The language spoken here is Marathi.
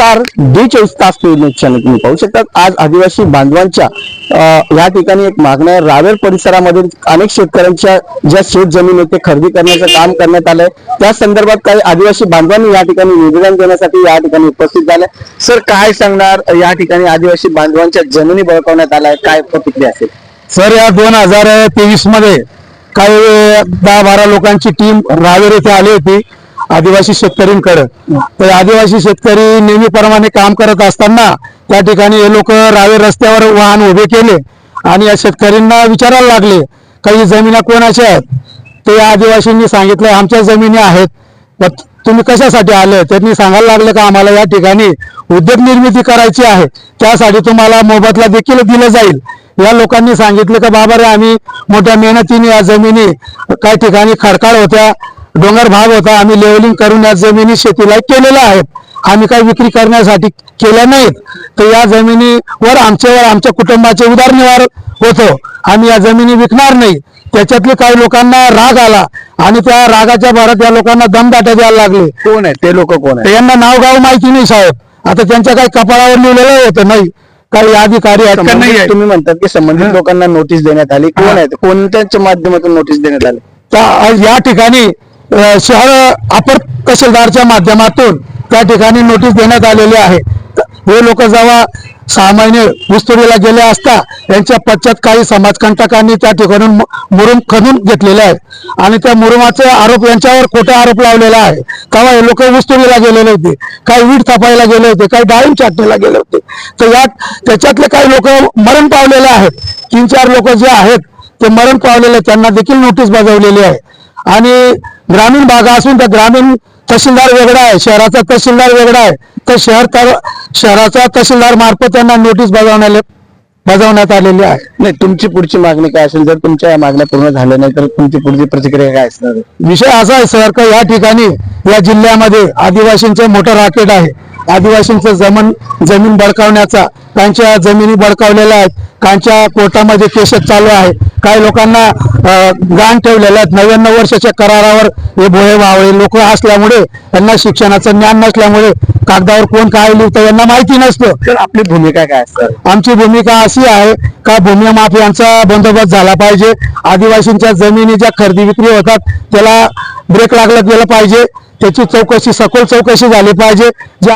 नमस्कार डी चोवीस तास न्यूज चॅनल तुम्ही पाहू शकतात. आज आदिवासी बांधवांच्या या ठिकाणी एक मागण्या आहे. रावेर परिसरामधील अनेक शेतकऱ्यांच्या ज्या शेत जमीन आहे ते खरेदी करण्याचं काम करण्यात आलंय. त्या संदर्भात काही आदिवासी बांधवांनी या ठिकाणी निवेदन देण्यासाठी या ठिकाणी उपस्थित झाले. सर काय सांगणार या ठिकाणी आदिवासी बांधवांच्या जमिनी बळकावण्यात आलाय? काय प्रतिक्रिया असेल? सर या दोन हजार तेवीसमध्ये काही दहा बारा लोकांची टीम रावेर येथे आली होती. आदिवासी शेतकऱ्यांकडे तर आदिवासी शेतकरी नेहमीप्रमाणे काम करत असताना त्या ठिकाणी हे लोक रावे रस्त्यावर वाहन उभे केले आणि या शेतकऱ्यांना विचारायला लागले काही जमिना कोणाच्या आहेत? ते या आदिवासींनी सांगितलं आमच्या जमिनी आहेत. तुम्ही कशासाठी आले? त्यांनी सांगायला लागलं का आम्हाला या ठिकाणी उद्योग निर्मिती करायची आहे. त्यासाठी तुम्हाला मोबदला देखील दिला जाईल. या लोकांनी सांगितलं का बाबा रे आम्ही मोठ्या मेहनतीने या जमिनी काही ठिकाणी खडकाळ होत्या. भाग होता आम्ही लेवलिंग करून या जमिनी शेतीला केलेल्या आहेत. आम्ही काही विक्री करण्यासाठी केल्या नाहीत. तर या जमिनीवर आमच्यावर आमच्या कुटुंबाचे उदरनिर्वाह होतो. आम्ही या जमिनी विकणार नाही. त्याच्यातले काही लोकांना राग आला आणि त्या रागाच्या भरात या लोकांना दमदाटा द्यायला लागले. कोण आहे? ते लोक कोण आहे यांना नाव गाव माहिती नाही साहेब. आता त्यांच्या काही कपाळावर लिहिलेलं होतं नाही. काही अधिकारी नाही. तुम्ही म्हणतात की संबंधित. लोकांना नोटीस देण्यात आली. कोण हा. आहेत? कोणत्याच्या माध्यमातून नोटीस देण्यात आली? या ठिकाणी शहर अपर तहसीलदारच्या माध्यमातून त्या ठिकाणी नोटीस देण्यात आलेली आहे. हे लोक जेव्हा सहा महिने ऊसतोडीला गेले असता यांच्या पश्चात काही समाजकंटकांनी त्या ठिकाणी मुरुम खणून घेतलेले आहेत. आणि त्या मुरुमाचे आरोप यांच्यावर खोटे आरोप लावलेला आहे तेव्हा हे लोक ऊसतोडीला गेलेले होते. काही वीट थापायला गेले होते. काही डाळिंब छाटणीला गेले होते. तर यात त्याच्यातले काही लोक मरण पावलेले आहेत. तीन चार लोक जे आहेत ते मरण पावलेले आहेत, त्यांना देखील नोटीस बजावलेली आहे. आणि ग्रामीण भाग असून त्या ग्रामीण तहसीलदार वेगळा आहे शहराचा तहसीलदार वेगळा आहे. तर शहर तर शहराचा तहसीलदार मार्फत त्यांना नोटीस बजावण्यात बजावण्यात आलेली आहे. नाही तुमची पुढची मागणी काय असेल? जर तुमच्या या मागण्या पूर्ण झाल्या नाही तर तुमची पुढची प्रतिक्रिया काय असणार आहे? विषय असा आहे सर का या ठिकाणी या जिल्ह्यामध्ये आदिवासींचे मोठं राकेट आहे. आदिवासींचं जमीन जमीन बळकावण्याचा त्यांच्या जमिनी बळकावलेल्या आहेत. कांच्या कोर्टामध्ये केसेस चालू आहे. काही लोकांना गाण ठेवलेल्या आहेत. नव्याण्णव वर्षाच्या करारावर हे भोळे भावळे लोक असल्यामुळे त्यांना शिक्षणाचं ज्ञान नसल्यामुळे कागदावर कोण काय लिहितं यांना माहिती नसतं. तर आपली भूमिका काय आमची भूमिका अशी आहे का भूमी माफियांचा बंदोबस्त झाला पाहिजे. आदिवासींच्या जमिनी ज्या खरेदी विक्री होतात त्याला ब्रेक लागला गेला पाहिजे. त्याची चौकशी सखोल चौकशी झाली पाहिजे. ज्या